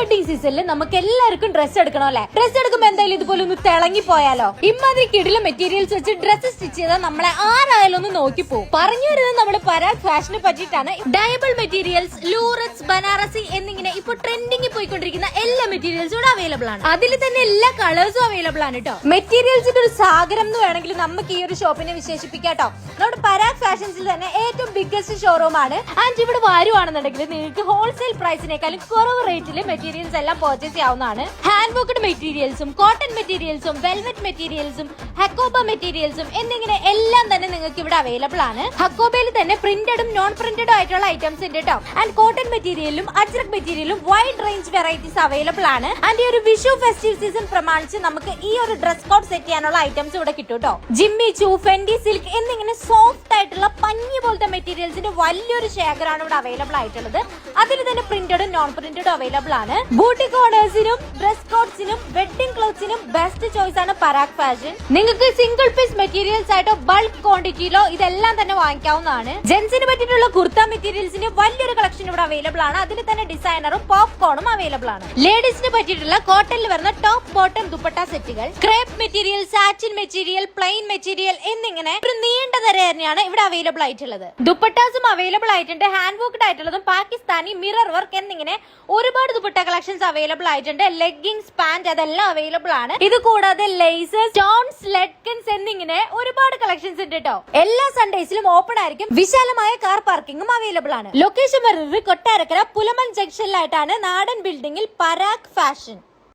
Wedding സീസണിൽ നമുക്ക് എല്ലാവർക്കും ഡ്രസ് എടുക്കണം അല്ലെ? ഡ്രസ് എടുക്കുമ്പോ എന്തായാലും ഇതുപോലെ ഒന്ന് തിളങ്ങി പോയാലോ? ഇമ്മാതിരി കിടിലും മെറ്റീരിയൽസ് വെച്ച് ഡ്രസ് സ്റ്റിച്ച് ചെയ്താൽ നമ്മളെ ആരായാലും ഒന്ന് നോക്കി പോകും പറഞ്ഞു വരുന്നത് നമ്മൾ പരാഗ് ഫാഷനെ പറ്റിയിട്ടാണ്. ഡയബിൾ മെറ്റീരിയൽസ് ലൂറസ് ബനാറസി എന്നിങ്ങനെ ഇപ്പൊ ട്രെൻഡിങ്ങിൽ പോയിക്കൊണ്ടിരിക്കുന്ന എല്ലാ മെറ്റീരിയൽസും ഇവിടെ അവൈലബിൾ ആണ്. അതിൽ തന്നെ എല്ലാ കളേഴ്സും അവൈലബിൾ ആണ് കേട്ടോ മെറ്റീരിയൽസിന്റെ ഒരു സാഗരം എന്ന് വേണമെങ്കിൽ നമുക്ക് ഈ ഒരു ഷോപ്പിനെ വിശേഷിപ്പിക്കാം കേട്ടോ നമ്മുടെ പരാഗ് ഫാഷൻസിൽ തന്നെ ഏറ്റവും ബിഗ്ഗസ്റ്റ് ഷോറൂം ആണ്. ആൻഡ് ഇവിടെ വരുവാണെന്നുണ്ടെങ്കിൽ നിങ്ങൾക്ക് ഹോൾസെയിൽ പ്രൈസിനേക്കാളും കുറവ് റേറ്റിൽ മെറ്റീരിയൽസ് എല്ലാം പർച്ചേസ് ചെയ്യാവുന്നതാണ്. ഹാൻഡ് വർക്ക്ഡ് മെറ്റീരിയൽസും കോട്ടൺ മെറ്റീരിയൽസും വെൽവെറ്റ് മെറ്റീരിയൽസും ഹക്കോബ മെറ്റീരിയൽസും എന്നിങ്ങനെ എല്ലാം തന്നെ നിങ്ങൾക്ക് ഇവിടെ അവൈലബിൾ ആണ്. ഹക്കോബയിൽ തന്നെ പ്രിന്റഡും നോൺ പ്രിന്റഡും ആയിട്ടുള്ള ഐറ്റംസ് ഉണ്ട് കേട്ടോ ആൻഡ് കോട്ടൺ മെറ്റീരിയലും അജ്രക് മെറ്റീരിയലും വൈഡ് റേഞ്ച് വെറൈറ്റീസ് അവൈലബിൾ ആണ്. ആൻഡ് ഈ ഒരു വിഷു ഫെസ്റ്റിവൽ സീസൺ പ്രമാണിച്ച് നമുക്ക് ഈ ഒരു ഡ്രസ് കോഡ് സെറ്റ് ചെയ്യാനുള്ള ഐറ്റംസ് ഇവിടെ കിട്ടും കേട്ടോ ജിമ്മി ചൂ ഫെൻഡി സിൽക്ക് എന്നിങ്ങനെ സോഫ്റ്റ് പഞ്ഞി പോലത്തെ മെറ്റീരിയൽസിന്റെ വലിയൊരു ശേഖരമാണ് ഇവിടെ അവൈലബിൾ ആയിട്ടുള്ളത്. അതിൽ തന്നെ പ്രിന്റഡും നോൺ പ്രിന്റഡും അവൈലബിൾ ആണ്. ബൂട്ടി കോഡേഴ്സിനും ഡ്രസ് കോഡ്സിനും വെഡിങ് ക്ലോത്ത്സിനും ബെസ്റ്റ് ചോയ്സ് ആണ് പരാഗ് ഫാഷൻ നിങ്ങൾക്ക് സിംഗിൾ പീസ് മെറ്റീരിയൽസ് ആയിട്ടോ ബൾക്ക് ക്വാണ്ടിറ്റിയിലോ ഇതെല്ലാം തന്നെ വാങ്ങിക്കാവുന്നതാണ്. ജെൻസിന് പറ്റിയിട്ടുള്ള മെറ്റീരിയൽസിന് വലിയൊരു കളക്ഷൻ ഇവിടെ അവൈലബിൾ ആണ്. അതിൽ തന്നെ ഡിസൈനറും പോപ്കോണും അവൈലബിൾ ആണ്. ലേഡീസിന് പറ്റിയിട്ടുള്ള കോട്ടണിൽ വരുന്ന ടോപ്പ് ബോട്ടം ദുപ്പട്ട സെറ്റുകൾ crepe material satin material plain material എന്നിങ്ങനെ ഒരു നീണ്ട നിര തന്നെയാണ് ഇവിടെ അവൈലബിൾ ആയിട്ടുള്ളത്. ദുപ്പട്ടാസും അവൈലബിൾ ആയിട്ടുണ്ട്. ഹാൻഡ് വർക്ക്ഡ് ആയിട്ടുള്ളതും പാകിസ്ഥാനി മിറർ വർക്ക് എന്നിങ്ങനെ ഒരുപാട് ദുപ്പട്ട കളക്ഷൻസ് അവൈലബിൾ ആയിട്ടുണ്ട്. ലെഗിങ്സ് പാന്റ് അതെല്ലാം അവൈലബിൾ ആണ്. ഇത് കൂടാതെ ലേസസ് സ്റ്റോൺസ് ലെഡ്കിൻസ് എന്നിങ്ങനെ ഒരുപാട് കളക്ഷൻസ് ഉണ്ട് കേട്ടോ എല്ലാ സൺഡേസിലും ഓപ്പൺ ആയിരിക്കും. വിശാലമായ കാർ പാർക്കിംഗും അവൈലബിൾ ആണ്. ലൊക്കേഷൻ വരുന്നത് കൊട്ടാരക്കര പുലമൻ ജംഗ്ഷനിലായിട്ടാണ് നാടൻ ബിൽഡിംഗിൽ പരാഗ് ഫാഷൻ